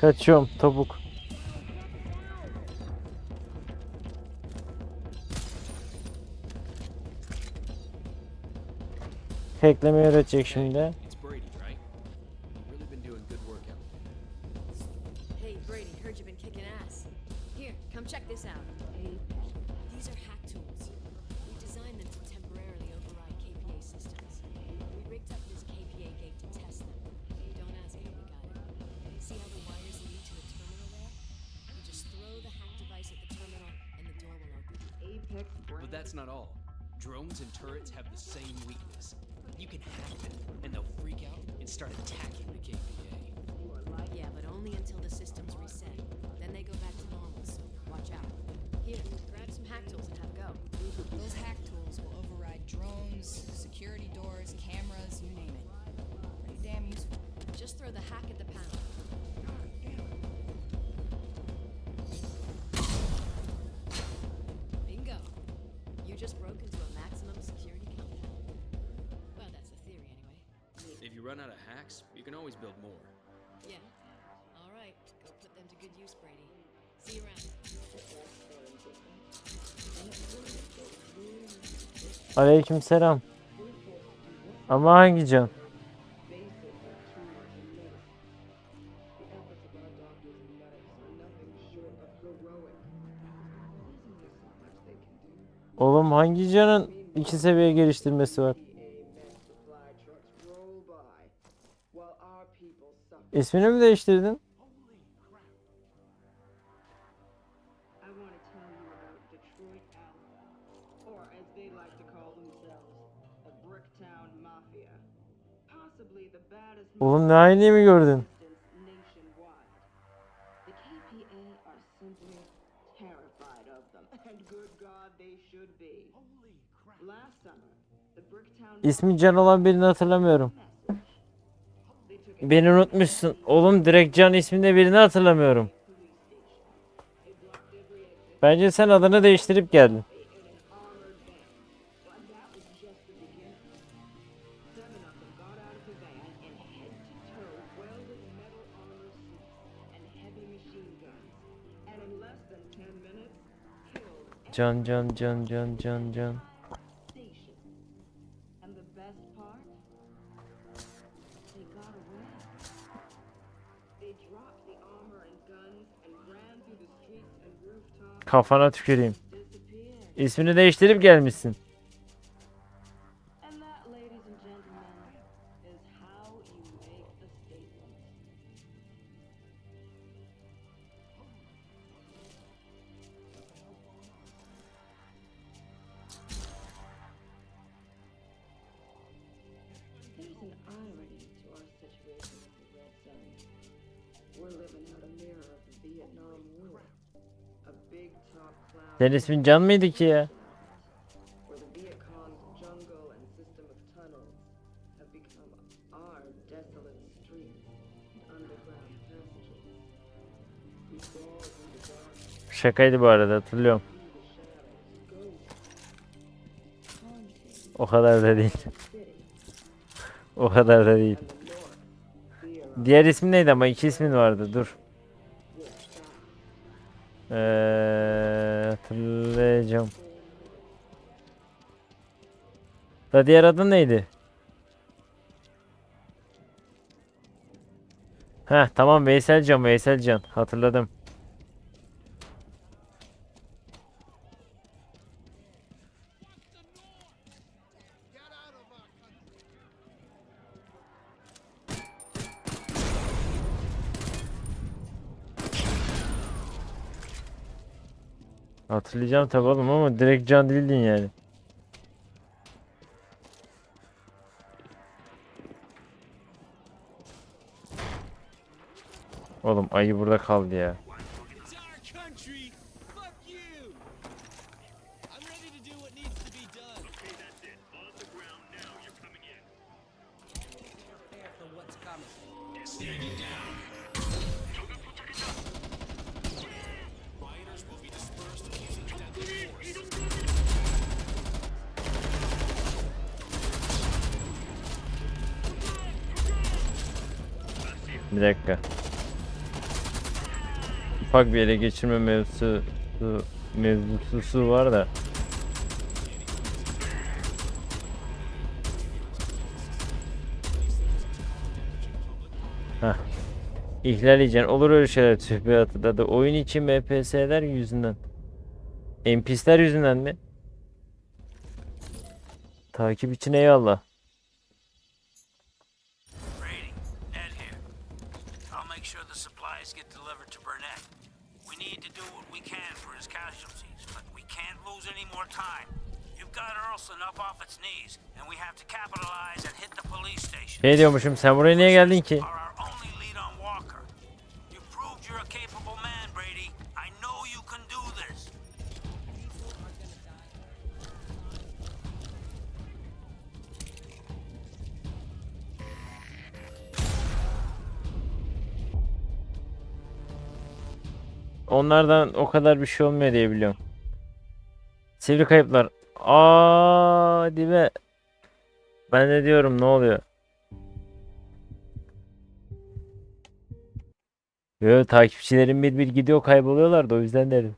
Kaçıyorum topuk. Hacklemeyi öğretecek şimdi. Open. Apex But that's not all. Drones and turrets have the same weakness. You can hack them, and they'll freak out and start attacking the KPA. Yeah, but only until the system's reset. Then they go run out of hacks, you can always build more. Yeah. All right. Go put them to good use, Brady. See you around. Aleykümselam. Ama hangi can? Oğlum hangi canın iki seviye geliştirmesi var? Possibly the baddest Oğlum ne aynı mi gördün? İsmi Can olan birini hatırlamıyorum. Beni unutmuşsun. Oğlum direkt Can isminde birini hatırlamıyorum. Bence sen adını değiştirip geldin. Can can can can can can. They got away. They dropped the armor and guns and ran through the streets and rooftops, Kafana tüküreyim. İsmini değiştirip gelmişsin. Senin ismin Can mıydı ki ya? Şakaydı bu arada hatırlıyorum. O kadar da değil. O kadar da değil. Diğer ismin neydi ama iki ismin vardı dur. Eee hatırlayacağım. Da diğer adın neydi? Heh tamam Veysel Can Veysel Can hatırladım. Hatırlayacağım tabi oğlum ama direkt Can değildin yani. Oğlum ayı burada kaldı ya. Bir dakika. ufak bir ele geçirme mevzusu mevzusu var da. Heh. İhlal edeceksin. Olur öyle şeyler tühbeatıda da. Oyun için MPS'ler yüzünden. NPC'ler yüzünden mi? Takip için eyvallah. Casualties, but we can't lose any more time. You've got Earlson up off its knees, and we have to capitalize and hit the police station. Şey diyormuşum sen buraya niye geldin ki? Onlardan o kadar bir şey olmuyor diye biliyorum. Sivri kayıplar. Aa, hadi be. Ben de diyorum ne oluyor? Yo takipçilerim bir bir gidiyor kayboluyorlar da o yüzden dedim.